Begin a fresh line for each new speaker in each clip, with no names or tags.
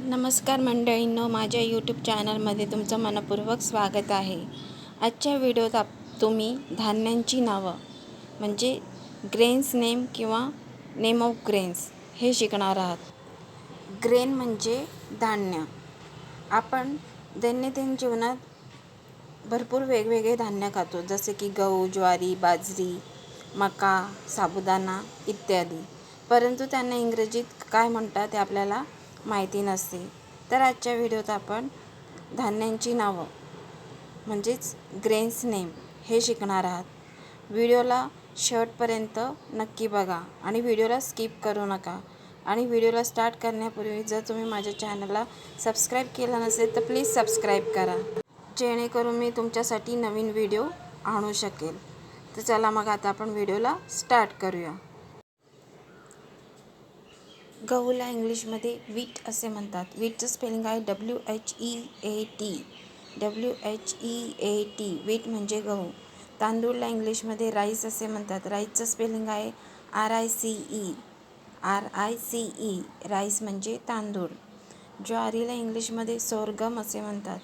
नमस्कार मंडळींनो माझ्या यूट्यूब चॅनलमध्ये तुमचं मनपूर्वक स्वागत आहे. आजच्या व्हिडिओत आप तुम्ही धान्यांची नावं म्हणजे ग्रेन्स नेम किंवा नेम ऑफ ग्रेन्स हे शिकणार आहात. ग्रेन म्हणजे धान्य. आपण दैनंदिन जीवनात भरपूर वेगवेगळे धान्य खातो जसे की गहू ज्वारी बाजरी मका साबुदाणा इत्यादी. परंतु त्यांना इंग्रजीत काय म्हणतात ते आपल्याला माहिती नसते. तर आजच्या व्हिडिओत आपण धान्यांची नावं म्हणजेच ग्रेन्स नेम हे शिकणार आहात. व्हिडिओला शेवटपर्यंत नक्की बघा आणि व्हिडिओला स्किप करू नका. आणि व्हिडिओला स्टार्ट करण्यापूर्वी जर तुम्ही माझ्या चॅनलला सबस्क्राईब केलं नसेल तर प्लीज सबस्क्राईब करा. जेणेकरून मी तुमच्यासाठी नवीन व्हिडिओ आणू शकेल. तर चला मग आता आपण व्हिडिओला स्टार्ट करूया. गहूला इंग्लिशमध्ये वीट असे म्हणतात. वीटचं स्पेलिंग आहे W H E A T W H E A T wheat म्हणजे गहू. तांदूळला इंग्लिशमध्ये राईस असे म्हणतात. राईसचं स्पेलिंग आहे R I C E R I C E rice म्हणजे तांदूळ. ज्वारीला इंग्लिशमध्ये सोरगम असे म्हणतात.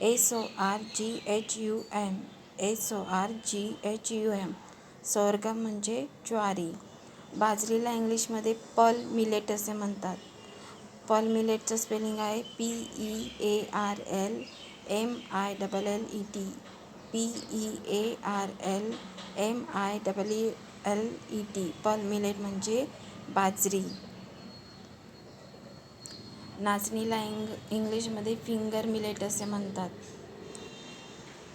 S O R G H U M S O R G H U M sorghum म्हणजे ज्वारी. बाजरीला इंग्लिशमध्ये पल मिलेट असे म्हणतात. पल मिलेटचं स्पेलिंग आहे P E A R L M I double L E T. P E A R L M I double E L E T. Pearl millet म्हणजे बाजरी. नाचणीला इंग इंग्लिशमध्ये फिंगर मिलेट असे म्हणतात.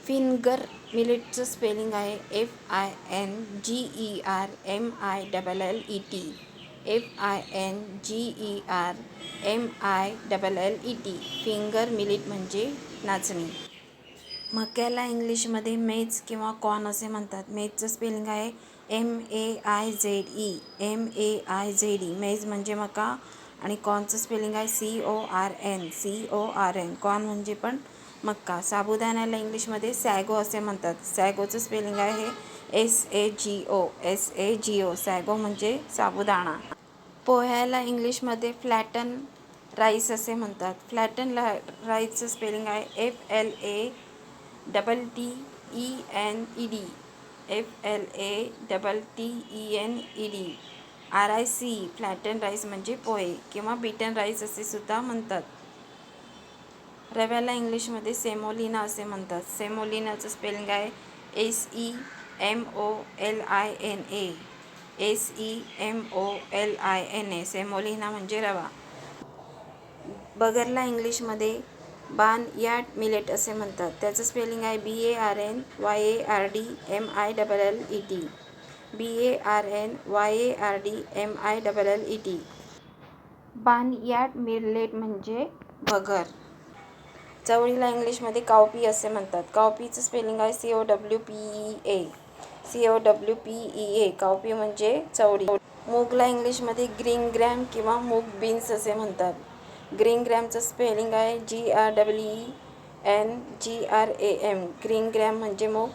फिंगर मिलेटचं स्पेलिंग आहे F I N G E R M I double L E T F I N G E R M I double L E T finger millet म्हणजे नाचणी. मक्याला इंग्लिशमध्ये मेज किंवा कॉर्न असे म्हणतात. मेजचं स्पेलिंग आहे M A I Z E M A I Z E maize म्हणजे मका आणि कॉर्नचं स्पेलिंग आहे C O R N C O R N corn म्हणजे पण मक्का. साबुदाण्याला इंग्लिशमध्ये सॅगो असे म्हणतात. सॅगोचं स्पेलिंग आहे S A G O S A G O sago म्हणजे साबुदाणा. पोह्याला इंग्लिशमध्ये फ्लॅटन राईस असे म्हणतात. फ्लॅटन ला राईसचं स्पेलिंग आहे F L A double T E N E D F L A double T E N E D R I C flatten rice म्हणजे पोहे किंवा बीटन राईस असे सुद्धा म्हणतात. रव्याला इंग्लिशमध्ये सेमोलिना असे म्हणतात. सेमोलिनाचं स्पेलिंग आहे S E M O L I N A S E M O L I N A semolina म्हणजे रवा. बगरला इंग्लिशमध्ये बान याट मिलेट असे म्हणतात. त्याचं स्पेलिंग आहे B A R N Y A R D M I double L E T B A R N Y A R D M I double L E T barnyard millet म्हणजे बगर. चवळीला इंग्लिशमध्ये cowpea असे म्हणतात. कावपीचं spelling आहे C O W P E A C O W P E A cowpea म्हणजे चवळी. मूगला इंग्लिशमध्ये ग्रीन ग्रॅम किंवा मूग बीन्स असे म्हणतात. ग्रीन ग्रॅमचं स्पेलिंग आहे G R W E N G R A M green gram म्हणजे मूग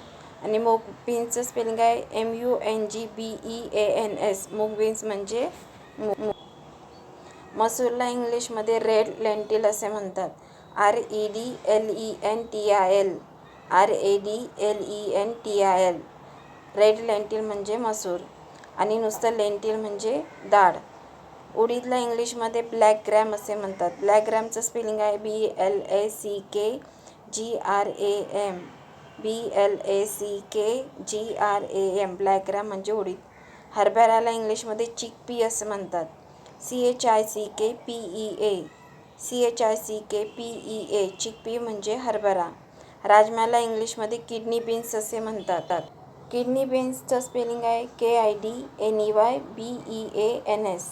आणि मूग बीन्सचं स्पेलिंग आहे M U N G B E A N S mung beans म्हणजे मूग मसूरला इंग्लिशमध्ये रेड लेंटिल असे म्हणतात. R E D L E N T I L. R A D L E N T I L. Red lentil म्हणजे मसूर आणि नुसतं लेंटिल म्हणजे डाळ उडीदला इंग्लिशमध्ये ब्लॅक ग्रॅम असे म्हणतात. ब्लॅक ग्रॅमचं स्पेलिंग आहे B L A C K G R A M. B L A C K G R A M. Black gram म्हणजे उडीद. हरभऱ्याला इंग्लिशमध्ये चिकपी असं म्हणतात. C H I C K P E A. C H I C K P E A chickpea म्हणजे हरभरा. राजम्याला इंग्लिशमध्ये kidney beans असे म्हणतात. किडनी बीन्सचं स्पेलिंग आहे K I D N E Y B E A N S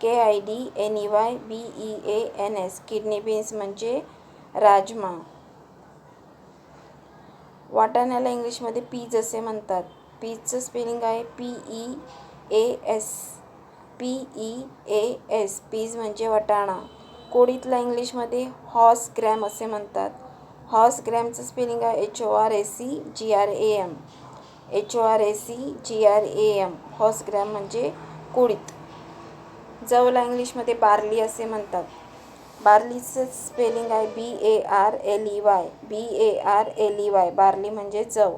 K I D N E Y B E A N S kidney beans म्हणजे राजमा. वाटाण्याला इंग्लिशमध्ये पीज असे म्हणतात. पीजचं स्पेलिंग आहे P E A S P E A S peas म्हणजे वाटाणा. कोळीतला इंग्लिशमध्ये हॉर्स ग्रॅम असे म्हणतात. हॉर्स ग्रॅमचं स्पेलिंग आहे H O R A C G R A M. H O R A C G R A M. Horse gram म्हणजे कोडीत. जवला इंग्लिशमध्ये बार्ली असे म्हणतात. बार्लीचं स्पेलिंग आहे B A R L E Y. B A R L E Y. Barley म्हणजे जव.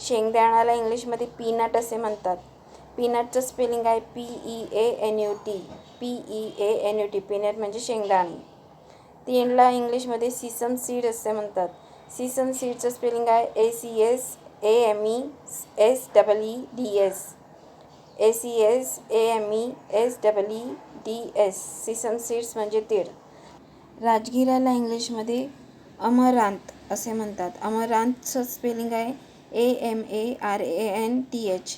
शेंगदाण्याला इंग्लिशमध्ये पीनट असे म्हणतात. पीनटचं स्पेलिंग आहे P E A N U T P E A N U T peanut म्हणजे शेंगदाणे. तीनला इंग्लिशमध्ये सीसम सीड असे म्हणतात. सीसम सीडचं स्पेलिंग आहे A C S A M E S double E D S A C S A M E S double E D S sesame seeds म्हणजे तीळ राजगिराला इंग्लिशमध्ये अमरांत असे म्हणतात. अमरांतचं स्पेलिंग आहे A M A R A N T H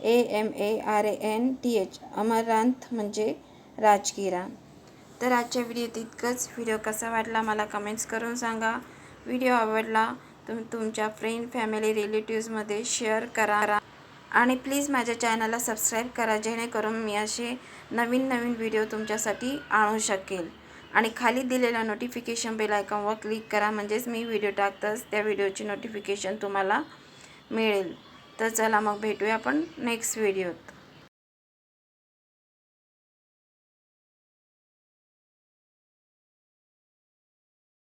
A M A R A N T H amaranth म्हणजे राजगिरा तर आजच्या व्हिडिओत इतकंच. व्हिडिओ कसा वाटला मला कमेंट्स करून सांगा. व्हिडिओ आवडला तुम तुमच्या फ्रेंड फॅमिली रिलेटिव्समध्ये शेअर करा. आणि प्लीज माझ्या चॅनलला सबस्क्राईब करा जेणेकरून मी असे नवीन नवीन व्हिडिओ तुमच्यासाठी आणू शकेल. आणि खाली दिलेल्या नोटिफिकेशन बेल आयकॉनवर क्लिक करा म्हणजेच मी व्हिडिओ टाकताच त्या व्हिडिओची नोटिफिकेशन तुम्हाला मिळेल. तर चला मग भेटूया आपण नेक्स्ट व्हिडिओत